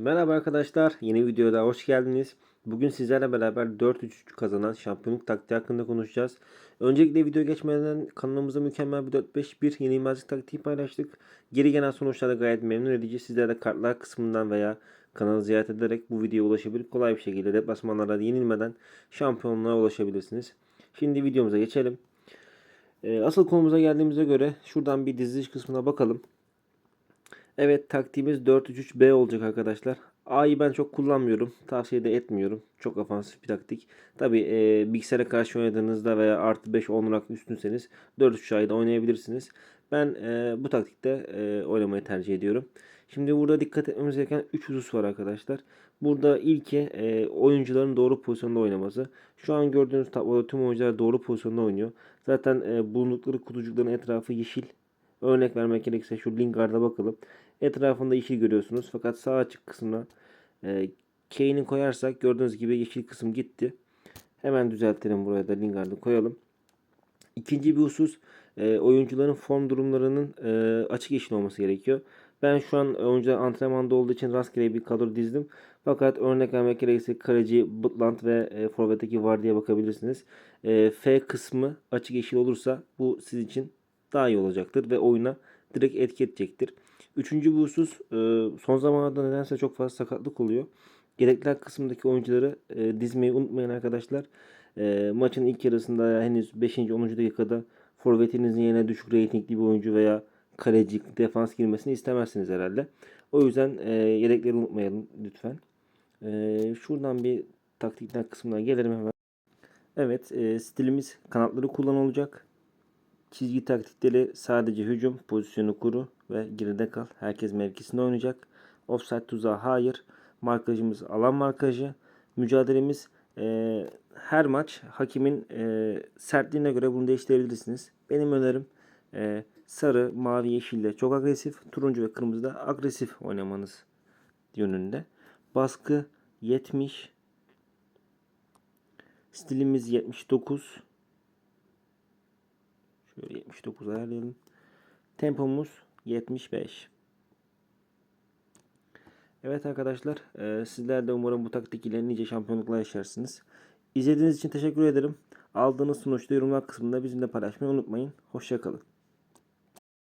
Merhaba arkadaşlar, yeni videoda hoş geldiniz. Bugün sizlerle beraber 4-3-3 kazanan şampiyonluk taktiği hakkında konuşacağız. Öncelikle video geçmeden kanalımıza mükemmel bir 4-5-1 yenilmezlik taktiği paylaştık. Geri gelen sonuçlar da gayet memnun edici. Sizler de kartlar kısmından veya kanalı ziyaret ederek bu videoya ulaşabilir. Kolay bir şekilde deplasmanlarda yenilmeden şampiyonluğa ulaşabilirsiniz. Şimdi videomuza geçelim. Ee, Asıl konumuza geldiğimize göre şuradan bir diziliş kısmına bakalım. Evet taktiğimiz 4-3-3-B olacak arkadaşlar. A'yı ben çok kullanmıyorum. Tavsiye de etmiyorum. Çok ofansif bir taktik. Tabi e, bilgisayara karşı oynadığınızda veya artı 5 10 rak üstünseniz 4-3-A'yı da oynayabilirsiniz. Ben e, bu taktikte e, oynamayı tercih ediyorum. Şimdi burada dikkat etmemiz gereken 3 husus var arkadaşlar. Burada ilki e, oyuncuların doğru pozisyonda oynaması. Şu an gördüğünüz tabloda tüm oyuncular doğru pozisyonda oynuyor. Zaten e, bulundukları kutucukların etrafı yeşil. Örnek vermek gerekirse şu Lingard'a bakalım. Etrafında yeşil görüyorsunuz. Fakat sağ açık kısmına e, Kane'i koyarsak gördüğünüz gibi yeşil kısım gitti. Hemen düzeltelim buraya da Lingard'ı koyalım. İkinci bir husus e, oyuncuların form durumlarının e, açık yeşil olması gerekiyor. Ben şu an oyuncular antrenmanda olduğu için rastgele bir kadro dizdim. Fakat örnek vermek gerekirse kaleci Butland ve e, forvetteki Vardy'ye bakabilirsiniz. E, F kısmı açık yeşil olursa bu sizin için daha iyi olacaktır ve oyuna direkt etki edecektir. Üçüncü bu husus e, son zamanlarda nedense çok fazla sakatlık oluyor. Yedekler kısmındaki oyuncuları e, dizmeyi unutmayın arkadaşlar. E, maçın ilk yarısında henüz 5. 10. dakikada forvetinizin yerine düşük reytingli bir oyuncu veya kaleci, defans girmesini istemezsiniz herhalde. O yüzden e, yedekleri unutmayalım lütfen. Şuradan bir taktikler kısmına gelelim hemen. Evet, stilimiz kanatları kullanılacak. Çizgi taktikleri sadece hücum, pozisyonu kuru ve geride kal. Herkes mevkisinde oynayacak. Offside tuzağı hayır. Markajımız alan markajı. Mücadelemiz e, her maç hakimin e, sertliğine göre bunu değiştirebilirsiniz. Benim önerim e, sarı, mavi, yeşille çok agresif. Turuncu ve kırmızıda agresif oynamanız yönünde. Baskı 70. Stilimiz 79. Şöyle 79 ayarlayalım. Tempomuz 75. Evet arkadaşlar e, sizler de umarım bu taktik ile nice şampiyonluklar yaşarsınız. İzlediğiniz için teşekkür ederim. Aldığınız sonuçta yorumlar kısmında bizimle paylaşmayı unutmayın. Hoşçakalın.